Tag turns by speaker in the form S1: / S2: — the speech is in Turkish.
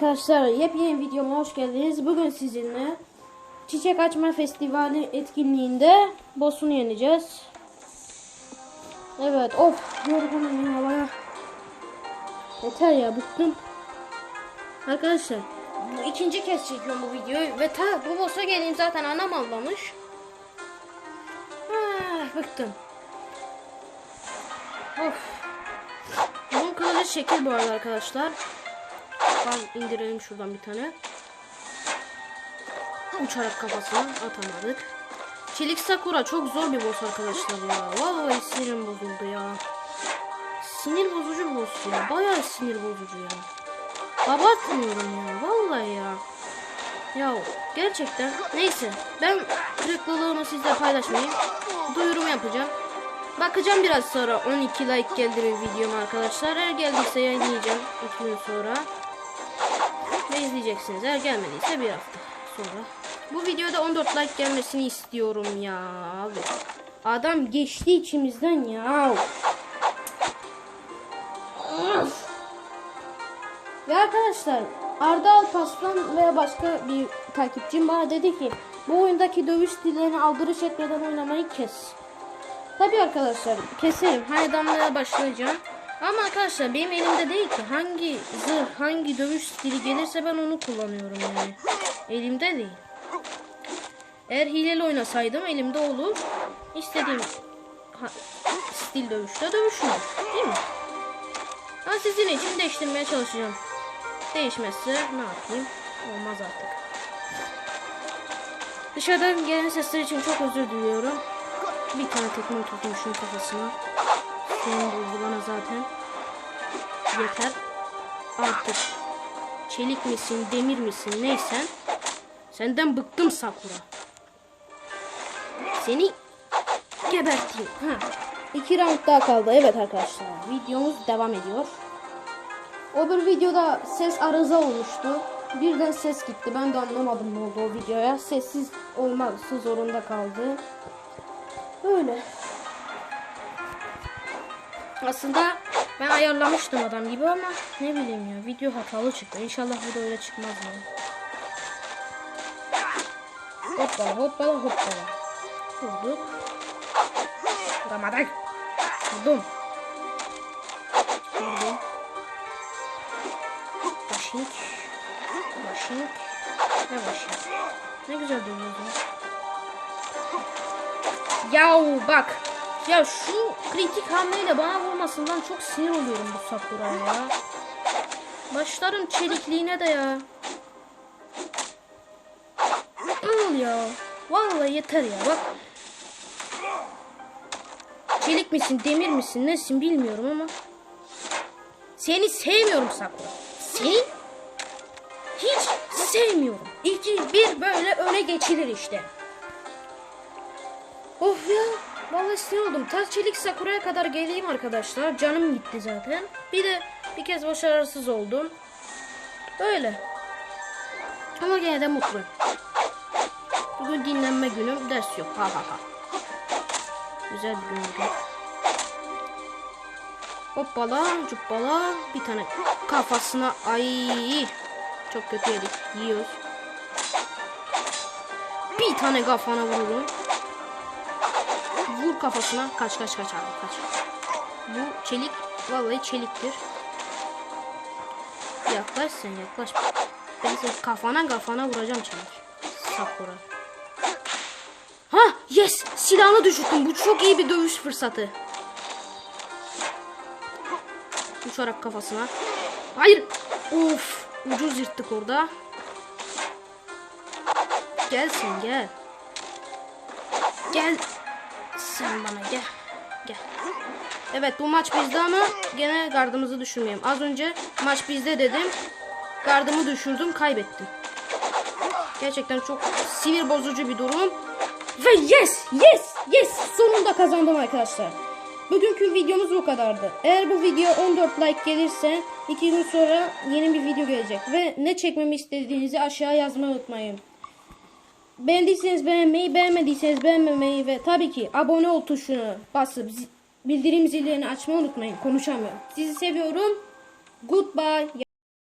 S1: arkadaşlar, yepyeni videoma hoş geldiniz. Bugün sizinle Çiçek Açma Festivali etkinliğinde boss'unu yeneceğiz. Evet, of yorgunum ya bana. Yeter ya, bıktım. Arkadaşlar, ikinci kez çekiyorum bu videoyu ve ta bu boss'a geleyim zaten anam avlamış. Ah, bıktım. Of. Bunun kılıcı şekil bu arada arkadaşlar. Ben indirelim şuradan bir tane. Uçarak kafasına atamadık. Çelik Sakura çok zor bir boss arkadaşlar ya. Vallahi sinirim bozuldu ya. Sinir bozucu boss ya. Bayağı sinir bozucu ya. Abartmıyorum ya. Vallahi ya. Ya gerçekten. Neyse. Ben kırıklılığımı sizle paylaşmayayım. Duyurumu yapacağım. Bakacağım biraz sonra 12 like geldi mi videom arkadaşlar. Eğer geldiyse yayınlayacağım 2 gün sonra. Ve izleyeceksiniz. Eğer gelmediyse bir hafta sonra. Bu videoda 14 like gelmesini istiyorum ya abi. Adam geçti içimizden ya. Of. Ve arkadaşlar Arda Alpaslan veya başka bir takipçim bana dedi ki bu oyundaki dövüş stillerini aldırış etmeden oynamayı kes. Tabi arkadaşlar keserim. Damlaya başlayacağım. Ama arkadaşlar benim elimde değil ki. Hangi zırh, hangi dövüş stili gelirse ben onu kullanıyorum yani. Elimde değil. Eğer hileli oynasaydım elimde olur. İstediğim stil dövüşte dövüşürüm. Değil mi? Ama sizin için değiştirmeye çalışacağım. Değişmezse ne yapayım? Olmaz artık. Dışarıdan gelen sesler için çok özür diliyorum. Bir tane tekme tutmuşum kafasına. Senin buldu bana zaten. Yeter. Artık. Çelik misin, demir misin, neysen. Senden bıktım Sakura. Seni geberteyim. Ha. İki round daha kaldı. Evet arkadaşlar. Videomuz devam ediyor. O bir videoda ses arıza olmuştu. Birden ses gitti. Ben de anlamadım ne oldu o videoya. Sessiz olması zorunda kaldı. Böyle. Aslında ben ayarlamıştım adam gibi ama ne bileyim ya video hatalı çıktı. İnşallah bu da öyle çıkmaz ya. Hoppala hoppala hoppala. Vurduk. Vuramadık. Vurdum. Vurdum. Başink. Başink. Ne başink? Ne güzel dönüyordu. Yahu bak. Ya şu kritik hamleyle bana vurmasından çok sinir oluyorum bu Sakura'ya ya. Başlarım çelikliğine de ya. Al ya. Vallahi yeter ya bak. Çelik misin demir misin nesin bilmiyorum ama. Seni sevmiyorum Sakura. Seni hiç sevmiyorum. İki bir böyle öne geçilir işte. Of ya. Vallahi sinir oldum. Çelik Sakura'ya kadar geleyim arkadaşlar. Canım gitti zaten. Bir de bir kez başarısız oldum. Böyle. Ama gene de mutluyum. Bugün dinlenme günüm. Ders yok. Ha ha ha. Güzel bir gün bugün. Hoppala cuppala. Bir tane kafasına. Ay. Çok kötü yedik. Yiyoruz. Bir tane kafana vururum. Kafasına. Kaç kaç kaç abi kaç. Bu çelik. Vallahi çeliktir. Yaklaş sen yaklaş. Ben senin kafana kafana vuracağım çelik. Sakura. Ha yes silahını düşürdüm. Bu çok iyi bir dövüş fırsatı. Uçarak kafasına. Hayır. Of. Ucuz yırttık orada. Gel sen gel. Gel. Sen bana gel. Gel. Evet bu maç bizde ama gene gardımızı düşürmeyeyim. Az önce maç bizde dedim. Gardımı düşürdüm kaybettim. Gerçekten çok sinir bozucu bir durum. Ve yes yes yes sonunda kazandım arkadaşlar. Bugünkü videomuz bu kadardı. Eğer bu video 14 like gelirse 2 gün sonra yeni bir video gelecek. Ve ne çekmemi istediğinizi aşağı yazmayı unutmayın. Beğendiyseniz beğenmeyi, beğenmediyseniz beğenmemeyi ve tabii ki abone ol tuşunu basıp bildirim zillerini açmayı unutmayın. Konuşamıyorum. Sizi seviyorum. Goodbye.